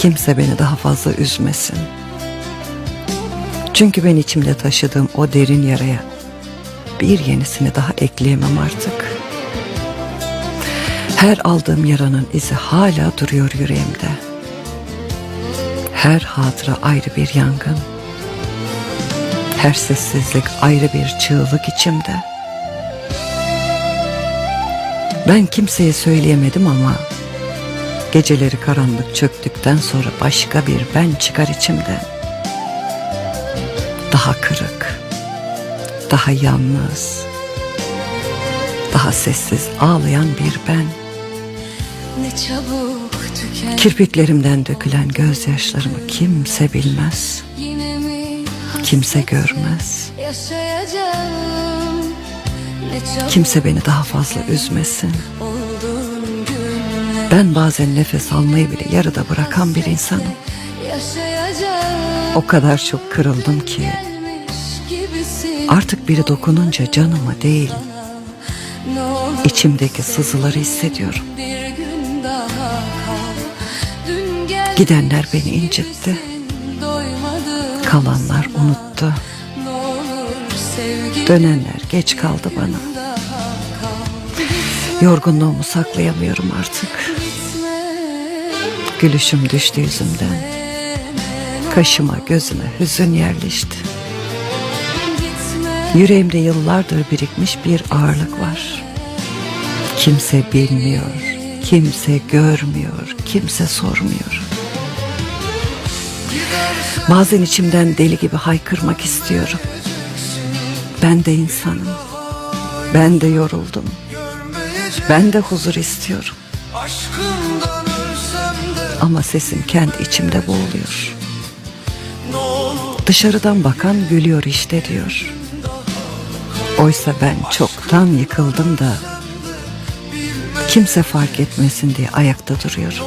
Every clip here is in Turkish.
Kimse beni daha fazla üzmesin. Çünkü ben içimde taşıdığım o derin yaraya bir yenisini daha ekleyemem artık. Her aldığım yaranın izi hala duruyor yüreğimde. Her hatıra ayrı bir yangın. Her sessizlik ayrı bir çığlık içimde. Ben kimseye söyleyemedim ama geceleri karanlık çöktükten sonra başka bir ben çıkar içimde. Daha kırık, daha yalnız, daha sessiz ağlayan bir ben. Ne çabuk tüken Kirpiklerimden dökülen gözyaşlarımı kimse bilmez, kimse görmez. yaşayacağım Kimse beni daha fazla üzmesin. Ben bazen nefes almayı bile yarıda bırakan bir insanım. O kadar çok kırıldım ki artık biri dokununca canımı değil, içimdeki sızıları hissediyorum. Gidenler beni incitti, kalanlar unuttu. Dönenler geç kaldı bana. Yorgunluğumu saklayamıyorum artık. Gülüşüm düştü yüzümden. Kaşıma gözüme hüzün yerleşti. Yüreğimde yıllardır birikmiş bir ağırlık var. Kimse bilmiyor, kimse görmüyor, kimse sormuyor. Bazen içimden deli gibi haykırmak istiyorum. Ben de insanım. Ben de yoruldum. Ben de huzur istiyorum. Ama sesim kendi içimde boğuluyor. Dışarıdan bakan gülüyor işte diyor. Oysa ben çoktan yıkıldım da kimse fark etmesin diye ayakta duruyorum.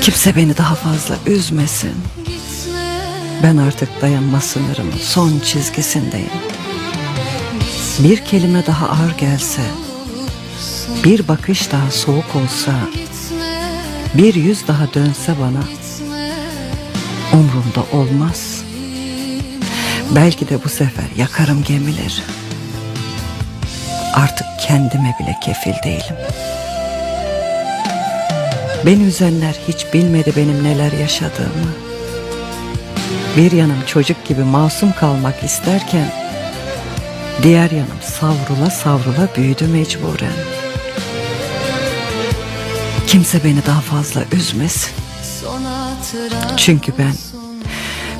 Kimse beni daha fazla üzmesin. Ben artık dayanma sınırımın son çizgisindeyim. Bir kelime daha ağır gelse, bir bakış daha soğuk olsa, bir yüz daha dönse bana, umrumda olmaz. Belki de bu sefer yakarım gemileri. Artık kendime bile kefil değilim. Beni üzenler hiç bilmedi benim neler yaşadığımı. Bir yanım çocuk gibi masum kalmak isterken, diğer yanım savrula savrula büyüdü mecburen. Kimse beni daha fazla üzmesin. Çünkü ben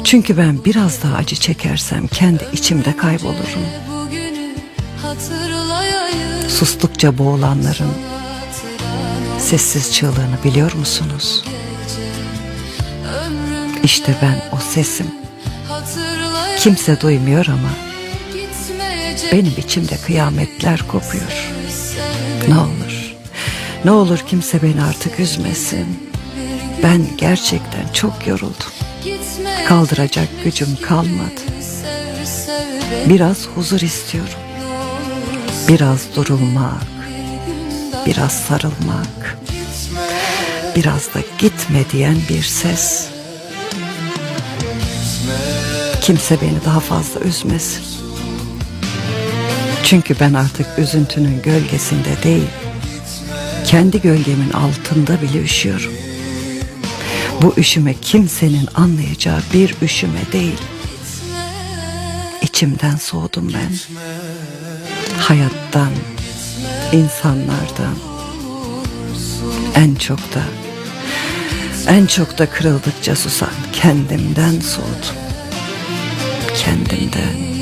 çünkü ben biraz daha acı çekersem kendi içimde kaybolurum. Sustukça boğulanların sessiz çığlığını biliyor musunuz? İşte ben o sesim. Kimse duymuyor ama benim içimde kıyametler kopuyor. Ne olur, ne olur kimse beni artık üzmesin. Ben gerçekten çok yoruldum. Kaldıracak gücüm kalmadı. Biraz huzur istiyorum. Biraz durulmak, biraz sarılmak, biraz da gitme diyen bir ses. Kimse beni daha fazla üzmesin. Çünkü ben artık üzüntünün gölgesinde değil, kendi gölgemin altında bile üşüyorum. Bu üşüme kimsenin anlayacağı bir üşüme değil. İçimden soğudum ben. Hayattan, insanlardan. En çok da, en çok da kırıldıkça susan kendimden soğudum. Kendimden.